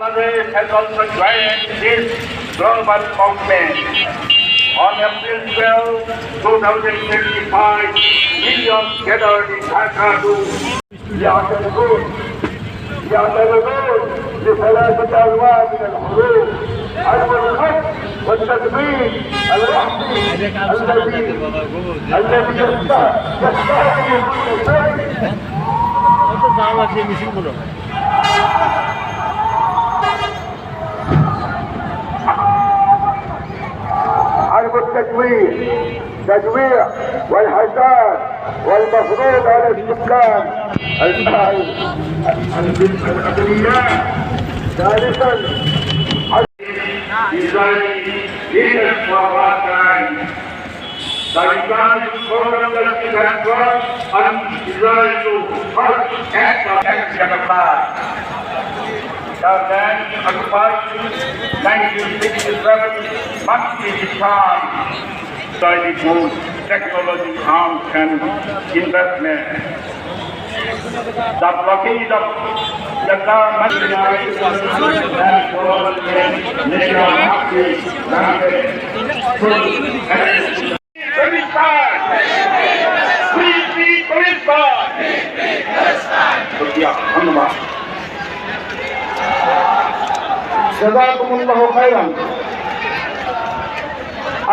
Bangladesh has also joined this global movement. On April 12, 2025, millions gathered in Dhaka to يعترفون يعترفون لثلاثة أنواع من الحروب حرب الخط والتدمير الوحدي الذي الذي يستهدف كل شيء التجويد تجويع والحساب والمفروض على السكان الاغنياء ثالثا طالبان program that we have got and desire to help act of The land occupied in 1967 must be returned by the good technology, arms and investment. The blockade of the government and government national happy Palestine! Free, free Palestine! ধন্যবাদ جزاكم الله خيرا.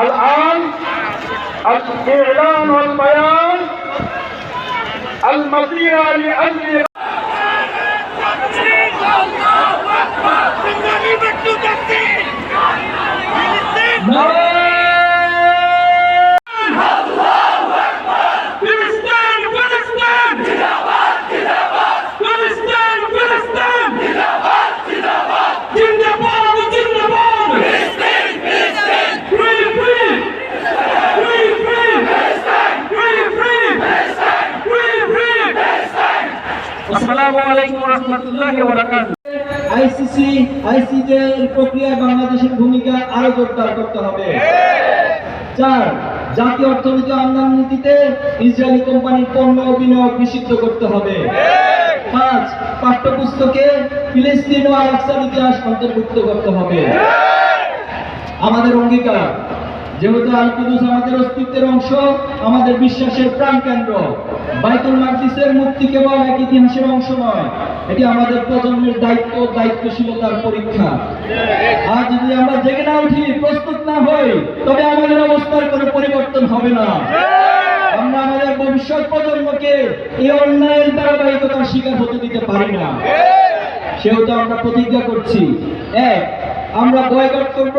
الآن الإعلان والبيان. المسيرة لأجل Palestine, আসসালামু আলাইকুম রহমতুল্লাহি ওয়া বারাকাতুহু। ICC ICJ এর প্রক্রিয়ায় বাংলাদেশের ভূমিকা আরও জোরদার করতে হবে। চার জাতীয় অর্থনীতি আমদানি নীতিতে ইসরায়েলি কোম্পানির পণ্য বিনিয়োগ নিষিদ্ধ করতে হবে। পাঁচ পাঠ্যপুস্তকে ফিলিস্তিন ও আলাক্সার ইতিহাস অন্তর্ভুক্ত করতে হবে। আমাদের অঙ্গীকার যেহেতু আল কুদুস আমাদের অস্তিত্বের অংশ, আমাদের বিশ্বাসের প্রাণকেন্দ্র। বাইতুল মাকদিসের মুক্তি কেবল এক ইতিহাসের অংশ নয়, এটি আমাদের প্রজন্মের দায়িত্ব দায়িত্বশীলতার পরীক্ষা। আর যদি আমরা জেগে না উঠি, প্রস্তুত না হই, তবে আমাদের অবস্থার কোনো পরিবর্তন হবে না। আমরা আমাদের ভবিষ্যৎ প্রজন্মকে এই অন্যায়ের ধারাবাহিকতার শিকার হতে দিতে পারি না। সেহেতু আমরা প্রতিজ্ঞা করছি, এক আমরা বয়কট করব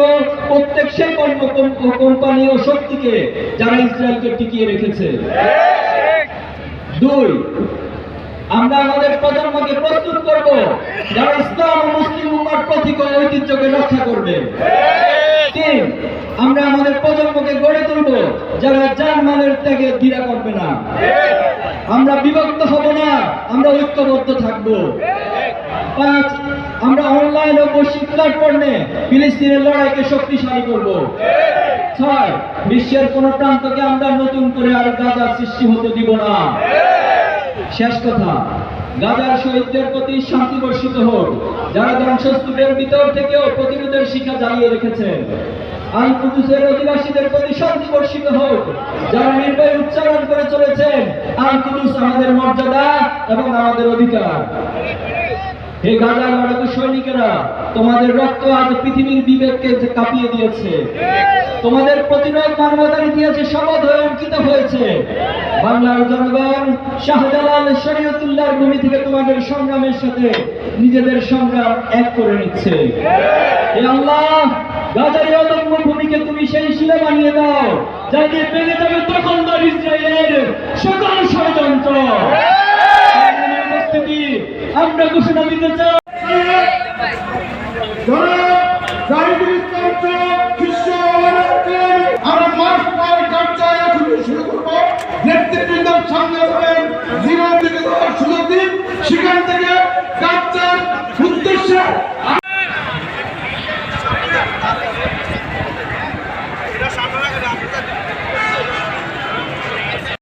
প্রত্যেক সেই পণ্য কোম্পানি ও শক্তিকে যারা ইসরায়েলকে টিকিয়ে রেখেছে। দুই, আমরা আমাদের প্রজন্মকে প্রস্তুত করব যারা ইসলাম মুসলিম উম্মার প্রতীক ঐতিহ্যকে রক্ষা করবে। তিন, আমরা আমাদের প্রজন্মকে গড়ে তুলব যারা যার মালের ত্যাগে দ্বিধা করবে না। আমরা বিভক্ত হব না, আমরা ঐক্যবদ্ধ থাকব। পাঁচ আমরা অনলাইন ও বৈশ্বিক প্ল্যাটফর্মে ফিলিস্তিনের লড়াইকে শক্তিশালী করব। ছয়, বিশ্বের কোন প্রান্তকে আমরা নতুন করে আর গাজার সৃষ্টি হতে দিব না। শেষ কথা, গাজার শহীদদের প্রতি শান্তি বর্ষিত হোক, যারা ধ্বংসস্তূপের ভিতর থেকেও প্রতিরোধের শিক্ষা জ্বালিয়ে রেখেছেন আল কুদুসের অধিবাসীদের প্রতি শান্তি বর্ষিত হোক, যারা নির্ভয় উচ্চারণ করে চলেছেন আল কুদুস আমাদের মর্যাদা এবং আমাদের অধিকার। হে গাজার লড়াকু সৈনিকেরা, তোমাদের রক্ত আজ পৃথিবীর বিবেককে কাঁপিয়ে দিয়েছে। তোমাদের প্রতিরোধ মানবতার ইতিহাসে শপথ হয়ে অঙ্কিত হয়েছে। বাংলার জনগণ, শাহজালাল শরীয়তুল্লাহর ভূমি থেকে তোমাদের সংগ্রামের সাথে নিজেদের সংগ্রাম এক করে নিচ্ছে। আল্লাহ গাজার অদম্য ভূমিকে তুমি সেই শিলে বানিয়ে দাও যাতে ভেঙে যাবে দখলদার ইসরায়েলের সকল ষড়যন্ত্র। আমরা ঘোষণা দিতে চাই। সামনে হবেন জীবন থেকে সুযোগ দিন সেখান থেকে উদ্দেশ্যে